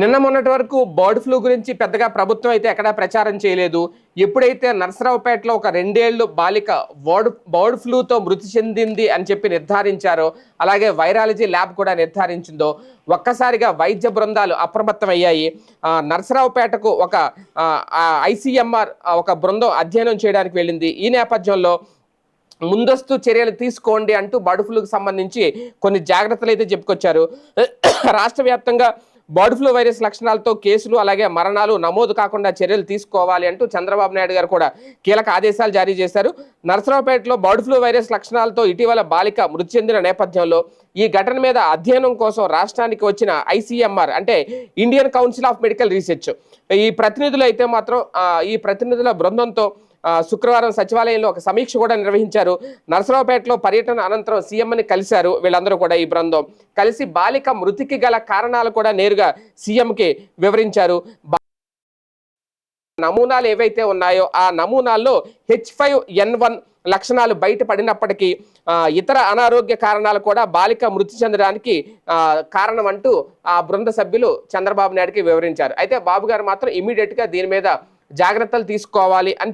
నిన్న మొన్నటి వరకు బర్డ్ ఫ్లూ గురించి పెద్దగా ప్రభుత్వం అయితే ఎక్కడా ప్రచారం చేయలేదు. ఎప్పుడైతే నరసరావుపేటలో ఒక రెండేళ్ళు బాలిక బర్డ్ బర్డ్ ఫ్లూతో మృతి చెందింది అని చెప్పి నిర్ధారించారో అలాగే వైరాలజీ ల్యాబ్ కూడా నిర్ధారించిందో ఒక్కసారిగా వైద్య బృందాలు అప్రమత్తమయ్యాయి. అయ్యాయి నరసరావుపేటకు ఒక ఐసీఎంఆర్ ఒక బృందం అధ్యయనం చేయడానికి వెళ్ళింది. ఈ నేపథ్యంలో ముందస్తు చర్యలు తీసుకోండి అంటూ బర్డ్ ఫ్లూకి సంబంధించి కొన్ని జాగ్రత్తలు అయితే చెప్పుకొచ్చారు. రాష్ట్ర వ్యాప్తంగా బర్డ్ ఫ్లూ వైరస్ లక్షణాలతో కేసులు అలాగే మరణాలు నమోదు కాకుండా చర్యలు తీసుకోవాలి అంటూ చంద్రబాబు నాయుడు గారు కూడా కీలక ఆదేశాలు జారీ చేశారు. నరసరావుపేటలో బర్డ్ ఫ్లూ వైరస్ లక్షణాలతో ఇటీవల బాలిక మృతి చెందిన నేపథ్యంలో ఈ ఘటన మీద అధ్యయనం కోసం రాష్ట్రానికి వచ్చిన ఐసీఎంఆర్ అంటే Indian council of medical research. ఈ ప్రతినిధులు అయితే మాత్రం ఈ ప్రతినిధుల బృందంతో శుక్రవారం సచివాలయంలో ఒక సమీక్ష కూడా నిర్వహించారు. నరసరావుపేటలో పర్యటన అనంతరం సీఎంని కలిశారు వీళ్ళందరూ కూడా ఈ బృందం. కలిసి బాలిక మృతికి గల కారణాలు కూడా నేరుగా సీఎంకి వివరించారు. నమూనాలు ఏవైతే ఉన్నాయో ఆ నమూనాల్లో హెచ్ ఫైవ్ ఎన్ వన్ లక్షణాలు బయటపడినప్పటికీ ఇతర అనారోగ్య కారణాలు కూడా బాలిక మృతి చెందడానికి కారణం అంటూ ఆ బృంద సభ్యులు చంద్రబాబు నాయుడుకి వివరించారు. అయితే బాబు గారు మాత్రం ఇమీడియట్గా దీని మీద జాగ్రత్తలు తీసుకోవాలి అని